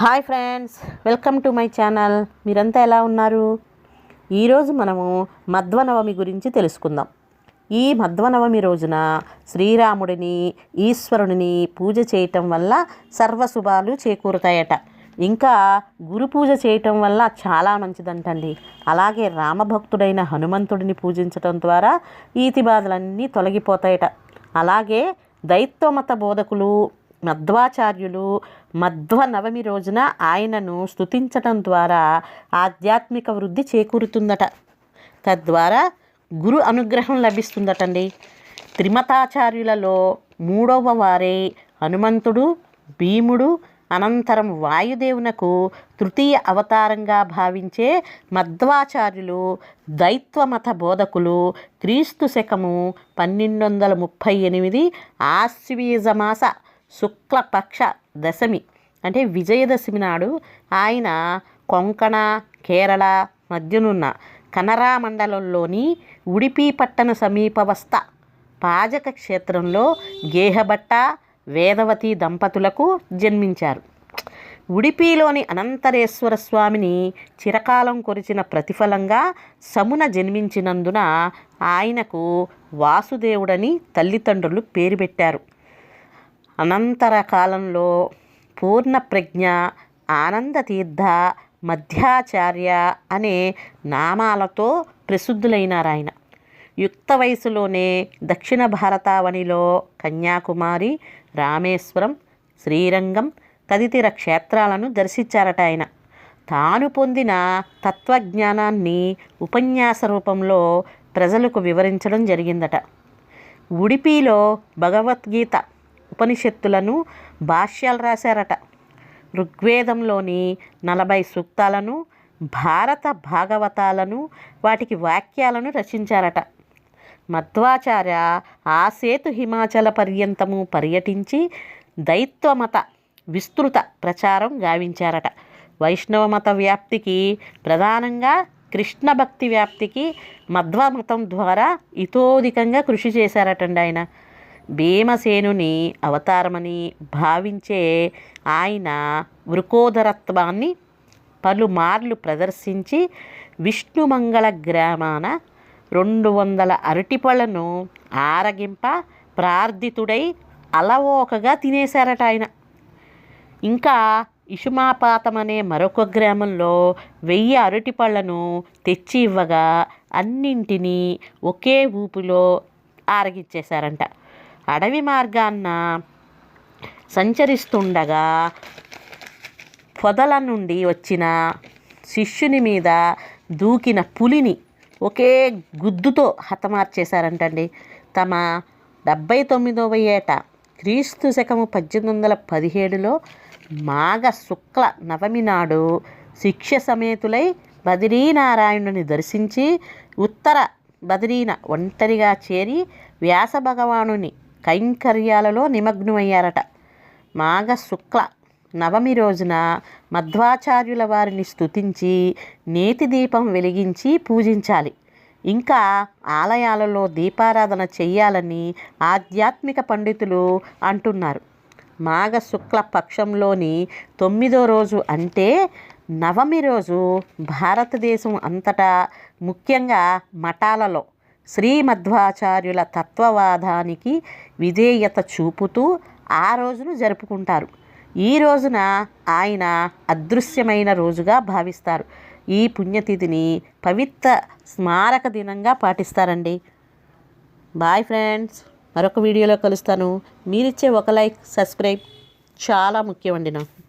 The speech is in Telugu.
Hi friends welcome to my channel. మీరంతా ఎలా ఉన్నారు? ఈరోజు మనము మధ్వనవమి గురించి తెలుసుకుందాం. ఈ మధ్వనవమి రోజున శ్రీరాముడిని ఈశ్వరుడిని పూజ చేయటం వల్ల సర్వశుభాలు చేకూరుతాయట. ఇంకా గురు పూజ చేయటం వల్ల చాలా మంచిదంటండి. అలాగే రామభక్తుడైన హనుమంతుడిని పూజించటం ద్వారా ఈతి బాధలన్నీ తొలగిపోతాయట. అలాగే దైత్వమత బోధకులు మధ్వాచార్యులు మధ్వ నవమి రోజున ఆయనను స్థుతించటం ద్వారా ఆధ్యాత్మిక వృద్ధి చేకూరుతుందట. తద్వారా గురు అనుగ్రహం లభిస్తుందటండి. త్రిమతాచార్యులలో మూడవ వారే హనుమంతుడు భీముడు అనంతరం వాయుదేవునకు తృతీయ అవతారంగా భావించే మధ్వాచార్యులు దైత్వమత బోధకులు క్రీస్తు శకము పన్నెండు వందల ముప్పై ఎనిమిది ఆశ్వీజమాస శుక్లపక్ష దశమి. అంటే విజయదశమి నాడు ఆయన కొంకణ కేరళ మధ్యనున్న కనరా మండలంలోని ఉడిపి పట్టణ సమీపవస్థ పాజక క్షేత్రంలో గేహభట్ట వేదవతి దంపతులకు జన్మించారు. ఉడిపిలోని అనంతరేశ్వర స్వామిని చిరకాలం కొరిచిన ప్రతిఫలంగా సమున జన్మించినందున ఆయనకు వాసుదేవుడని తల్లిదండ్రులు పేరు పెట్టారు. అనంతర కాలంలో పూర్ణప్రజ్ఞ ఆనందతీర్థ మధ్యాచార్య అనే నామాలతో ప్రసిద్ధులైనారాయన యుక్త వయసులోనే దక్షిణ భారతావనిలో కన్యాకుమారి రామేశ్వరం శ్రీరంగం తదితర క్షేత్రాలను దర్శించారట ఆయన. తాను పొందిన తత్వజ్ఞానాన్ని ఉపన్యాస రూపంలో ప్రజలకు వివరించడం జరిగిందట. ఉడిపిలో భగవద్గీత ఉపనిషత్తులను భాష్యాలు రాశారట. ఋగ్వేదంలోని నలభై సూక్తాలను భారత భాగవతాలను వాటికి వాక్యాలను రచించారట. మధ్వాచార్య ఆసేతు హిమాచల పర్యంతము పర్యటించి దైత్వమత విస్తృత ప్రచారం గావించారట. వైష్ణవ మత వ్యాప్తికి ప్రధానంగా కృష్ణ భక్తి వ్యాప్తికి మధ్వమతం ద్వారా ఇతోధికంగా కృషి చేశారటండి ఆయన. భీమసేనుని అవతారమని భావించే ఆయన వృకోదరత్వాన్ని పలుమార్లు ప్రదర్శించి విష్ణుమంగళ గ్రామాన రెండు వందల అరటిపళ్ళను ఆరగింప ప్రార్థితుడై అలవోకగా తినేశారట ఆయన. ఇంకా ఇషుమాపాతం అనే మరొక గ్రామంలో వెయ్యి అరటిపళ్ళను తెచ్చి ఇవ్వగా అన్నింటినీ ఒకే ఊపులో ఆరగించేశారంట. అడవి మార్గాన్న సంచరిస్తుండగా పొదల నుండి వచ్చిన శిష్యుని మీద దూకిన పులిని ఒకే గుద్దుతో హతమార్చేశారంటండి. తమ డెబ్బై తొమ్మిదవ ఏట క్రీస్తు శకము పద్దెనిమిది వందల పదిహేడులో మాఘ శుక్ల నవమి నాడు శిక్ష సమేతులై బదిరీనారాయణుని దర్శించి ఉత్తర బదిరీన ఒంటరిగా చేరి వ్యాస భగవానుని కైంకర్యాలలో నిమగ్నమయ్యారట. మాఘ శుక్ల నవమి రోజున మధ్వాచార్యుల వారిని స్తుతించి నేతి దీపం వెలిగించి పూజించాలి. ఇంకా ఆలయాలలో దీపారాధన చెయ్యాలని ఆధ్యాత్మిక పండితులు అంటున్నారు. మాఘ శుక్ల పక్షంలోని తొమ్మిదో రోజు అంటే నవమి రోజు భారతదేశం అంతటా ముఖ్యంగా మఠాలలో శ్రీమధ్వాచార్యుల తత్వవాదానికి విధేయత చూపుతూ ఆ రోజును జరుపుకుంటారు. ఈ రోజున ఆయన అదృశ్యమైన రోజుగా భావిస్తారు. ఈ పుణ్యతిథిని పవిత్ర స్మారక దినంగా పాటిస్తారండి. బాయ్ ఫ్రెండ్స్ మరొక వీడియోలో కలుస్తాను. మీరిచ్చే ఒక లైక్ సబ్స్క్రైబ్ చాలా ముఖ్యమండి నాకు.